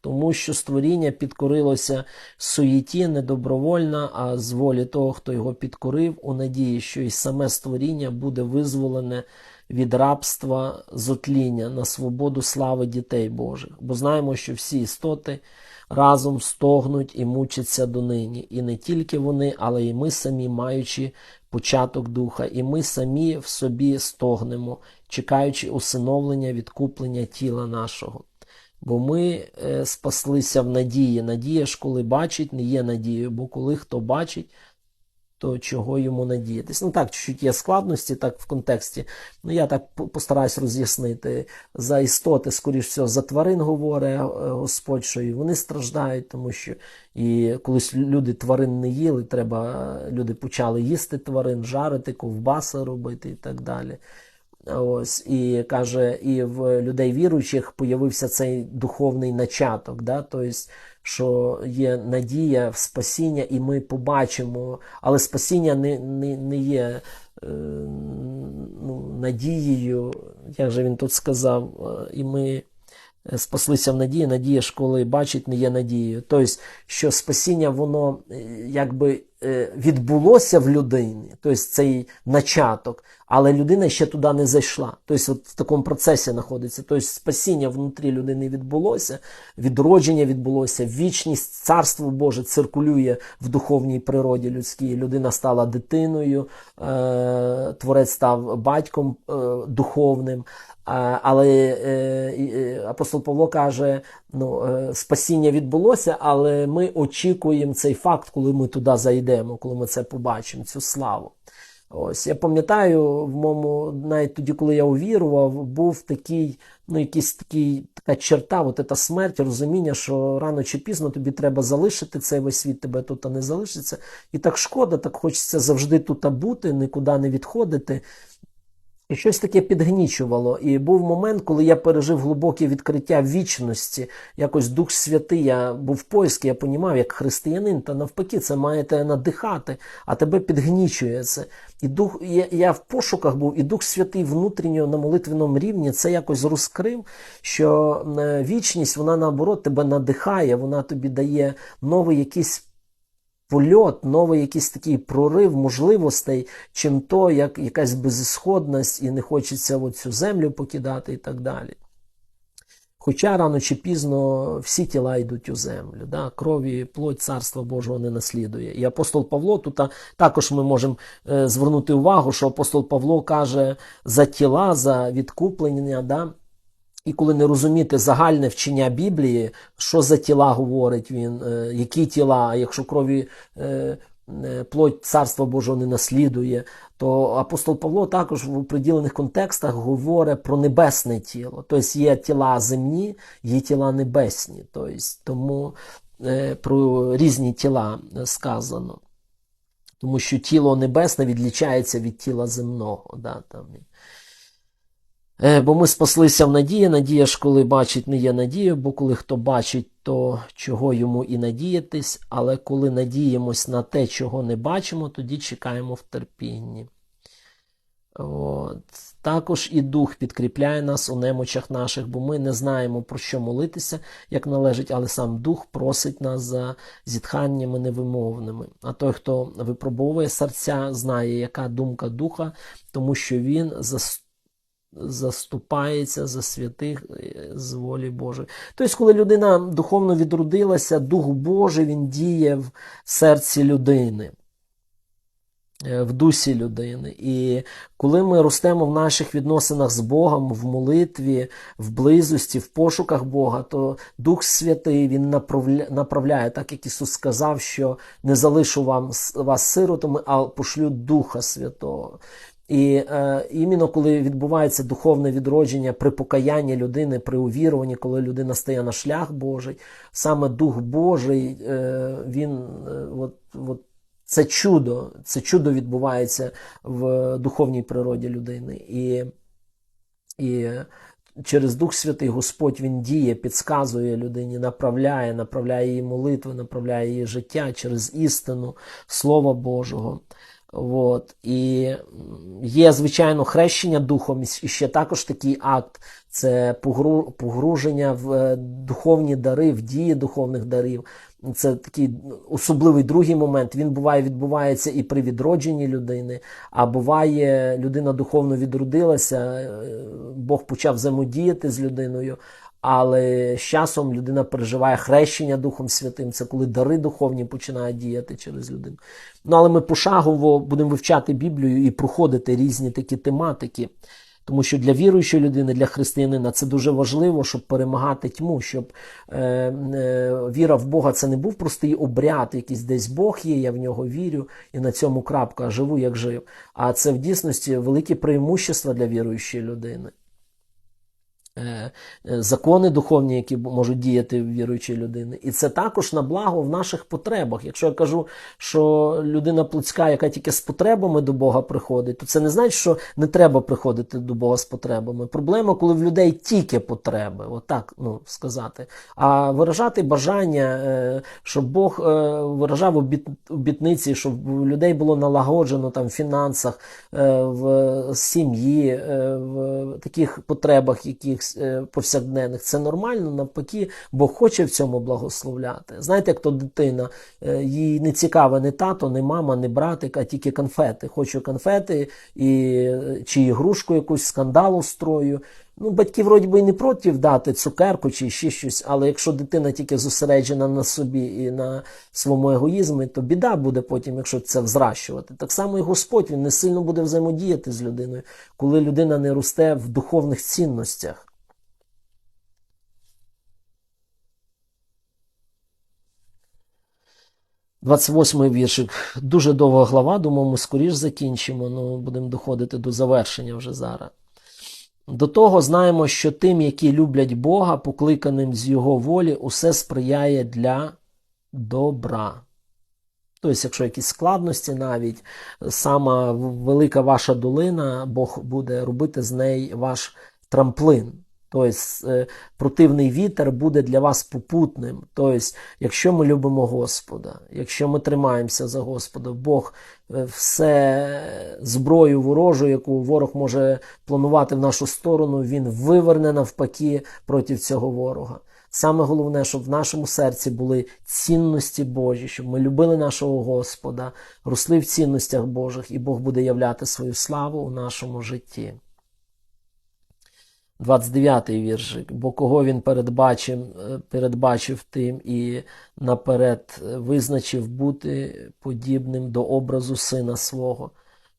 тому що створіння підкорилося суєті не добровольно, а з волі того, хто його підкорив, у надії, що і саме створіння буде визволене від рабства зотління на свободу слави дітей Божих. Бо знаємо, що всі істоти разом стогнуть і мучаться донині. І не тільки вони, але й ми самі, маючи початок духа, і ми самі в собі стогнемо, чекаючи усиновлення, відкуплення тіла нашого. Бо ми е, спаслися в надії. Надія ж, коли бачить, не є надією, бо коли хто бачить, то чого йому надіятись. Ну так, чуть-чуть є складності, так в контексті. Ну я так по- постараюсь роз'яснити. За істоти, скоріш всього, за тварин говорить е, Господь, що і вони страждають, тому що і колись люди тварин не їли, треба люди почали їсти тварин, жарити, ковбаси робити і так далі. Ось і каже, і в людей віруючих появився цей духовний начаток, да? тобто, що є надія в спасіння, і ми побачимо, але спасіння не, не, не є е, ну, надією, як же він тут сказав, е, і ми спаслися в надії, надія ж коли бачить, не є надією. Тобто, що спасіння, воно е, якби е, відбулося в людині, тобто цей начаток, але людина ще туди не зайшла. Тобто, от в такому процесі знаходиться. Тобто, спасіння внутрі людини відбулося, відродження відбулося, вічність, царство Боже циркулює в духовній природі людській. Людина стала дитиною, е, творець став батьком духовним. Але е, е, апостол Павло каже: ну, е, спасіння відбулося, але ми очікуємо цей факт, коли ми туди зайдемо, коли ми це побачимо, цю славу. Ось я пам'ятаю, в моєму навіть тоді, коли я увірував, був такий, ну, якийсь такий, така черта, от ця смерть, розуміння, що рано чи пізно тобі треба залишити цей весь світ, тебе тут не залишиться. І так шкода, так хочеться завжди тут бути, нікуди не відходити. І щось таке підгнічувало. І був момент, коли я пережив глибоке відкриття вічності. Якось Дух Святий, я був в поиску, я понімав, як християнин, та навпаки, це має тебе надихати, а тебе підгнічує це. І дух, я, я в пошуках був, і Дух Святий внутрішньо на молитвеному рівні це якось розкрив, що е, вічність, вона наоборот тебе надихає, вона тобі дає новий якийсь польот, новий якийсь такий прорив можливостей, чим то, як якась безісходність, і не хочеться цю землю покидати і так далі. Хоча рано чи пізно всі тіла йдуть у землю, да? крові, плоть царства Божого не наслідує. І апостол Павло, тут також ми можемо е, звернути увагу, що апостол Павло каже за тіла, за відкуплення. Да? І коли не розуміти загальне вчення Біблії, що за тіла говорить він, е, які тіла, якщо крові е, е, плоть царства Божого не наслідує, то апостол Павло також в определених контекстах говорить про небесне тіло. Тобто є тіла земні, є тіла небесні. Тобто, тому про різні тіла сказано. Тому що тіло небесне відлічається від тіла земного. Да, там. Е, Бо ми спаслися в надії. Надія ж, коли бачить, не є надією, бо коли хто бачить, то чого йому і надіятись, але коли надіємось на те, чого не бачимо, тоді чекаємо в терпінні. От. Також і дух підкріпляє нас у немочах наших, бо ми не знаємо, про що молитися, як належить, але сам дух просить нас за зітханнями невимовними. А той, хто випробовує серця, знає, яка думка духа, тому що він заступає заступається за святих е, з волі Божої. Тобто, коли людина духовно відродилася, Дух Божий він діє в серці людини, е, в дусі людини. І коли ми ростемо в наших відносинах з Богом, в молитві, в близості, в пошуках Бога, то Дух Святий Він направляє, так як Ісус сказав, що не залишу вам, вас сиротами, а пошлю Духа Святого. І е, іменно коли відбувається духовне відродження при покаянні людини, при увіруванні, коли людина стає на шлях Божий, саме Дух Божий, е, він е, от, от, це чудо, це чудо відбувається в духовній природі людини. І, і через Дух Святий Господь Він діє, підказує людині, направляє, направляє її молитви, направляє її життя через істину Слова Божого. От. І є, звичайно, хрещення духом, і ще також такий акт це погру- погруження в е, духовні дари, в дії духовних дарів. Це такий особливий другий момент. Він буває відбувається і при відродженні людини, а буває, людина духовно відродилася, е, Бог почав взаємодіяти з людиною. Але з часом людина переживає хрещення Духом Святим, це коли дари духовні починають діяти через людину. Ну але ми пошагово будемо вивчати Біблію і проходити різні такі тематики. Тому що для віруючої людини, для християнина це дуже важливо, щоб перемагати тьму, щоб е, е, віра в Бога це не був простий обряд, якийсь десь Бог є, я в нього вірю, і на цьому крапка, живу як жив. А це в дійсності велике преимущество для віруючої людини. Е, е, Закони духовні, які можуть діяти в віруючої людини, і це також на благо в наших потребах. Якщо я кажу, що людина плотська, яка тільки з потребами до Бога приходить, то це не значить, що не треба приходити до Бога з потребами. Проблема, коли в людей тільки потреби, отак ну, сказати. А виражати бажання, е, щоб Бог виражав обітниці, щоб у людей було налагоджено там в фінансах, в сім'ї, в таких потребах, якихось е, повсякденних. Це нормально, навпаки, Бог хоче в цьому благословляти. Знаєте, як то дитина, е, їй не цікава не тато, не мама, не братик, а тільки конфети. Хочу конфети і е, чи ігрушку якусь скандал устрою. Ну, батьки вроді би і не проти дати цукерку чи ще щось, але якщо дитина тільки зосереджена на собі і на своєму егоїзмі, то біда буде потім, якщо це взращувати. Так само і Господь він не сильно буде взаємодіяти з людиною, коли людина не росте в духовних цінностях. Двадцять восьмий віршик. Дуже довга глава, думаю, ми скоріш закінчимо, ну будемо доходити до завершення вже зараз. До того знаємо, що тим, які люблять Бога, покликаним з Його волі, усе сприяє для добра. Тобто, якщо якісь складності, навіть сама велика ваша долина, Бог буде робити з неї ваш трамплин. Тобто, е, противний вітер буде для вас попутним. Тобто, якщо ми любимо Господа, якщо ми тримаємося за Господа, Бог е, все зброю ворожу, яку ворог може планувати в нашу сторону, він виверне навпаки проти цього ворога. Саме головне, щоб в нашому серці були цінності Божі, щоб ми любили нашого Господа, росли в цінностях Божих, і Бог буде являти свою славу у нашому житті. 29-й віршик. Бо кого він передбачив, е, передбачив тим і наперед визначив бути подібним до образу сина свого,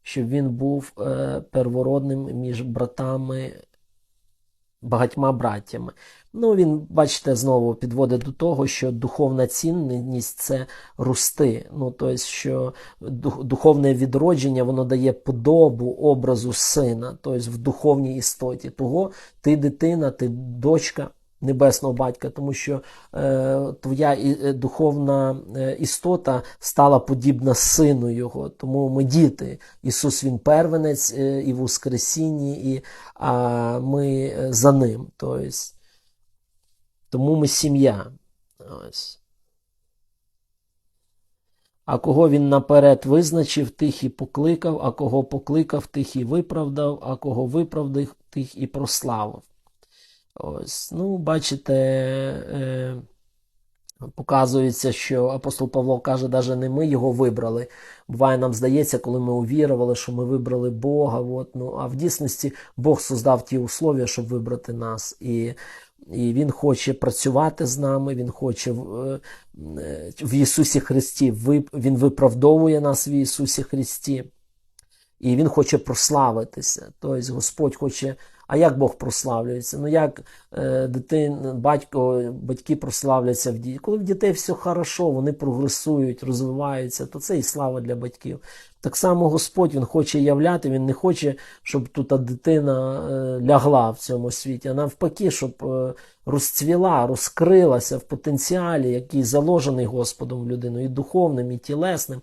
щоб він був е, первородним між братами, багатьма браттями. Ну, він, бачите, знову підводить до того, що духовна цінність це рости. Ну, тобто, що духовне відродження воно дає подобу образу сина, тобто в духовній істоті. Того ти дитина, ти дочка небесного батька, тому що е, твоя е, духовна е, істота стала подібна сину його. Тому ми діти. Ісус він первенець е, і в Воскресінні, і а ми е, за ним. Тобто, тому ми сім'я. Ось. А кого він наперед визначив, тих і покликав, а кого покликав, тих і виправдав, а кого виправдав, тих і прославив. Ось, ну, бачите, е, показується, що апостол Павло каже, навіть не ми його вибрали. Буває, нам здається, коли ми увірували, що ми вибрали Бога. От, ну, а в дійсності Бог создав ті условия, щоб вибрати нас. І, і Він хоче працювати з нами, Він хоче в, е, Ісусі Христі, Він виправдовує нас в Ісусі Христі. І він хоче прославитися. Тобто Господь хоче. А як Бог прославлюється? Ну як е, дитин, батько, батьки прославляться в діті? Коли в дітей все хорошо, вони прогресують, розвиваються, то це і слава для батьків. Так само Господь Він хоче являти, Він не хоче, щоб тут дитина е, лягла в цьому світі, а навпаки, щоб е, розцвіла, розкрилася в потенціалі, який заложений Господом в людину, і духовним, і тілесним,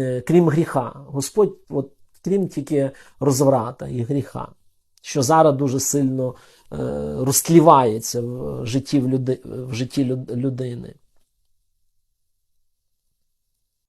е, крім гріха. Господь, от, крім тільки розврата і гріха, що зараз дуже сильно е, розтлівається в житті, в люди, в житті люд- людини.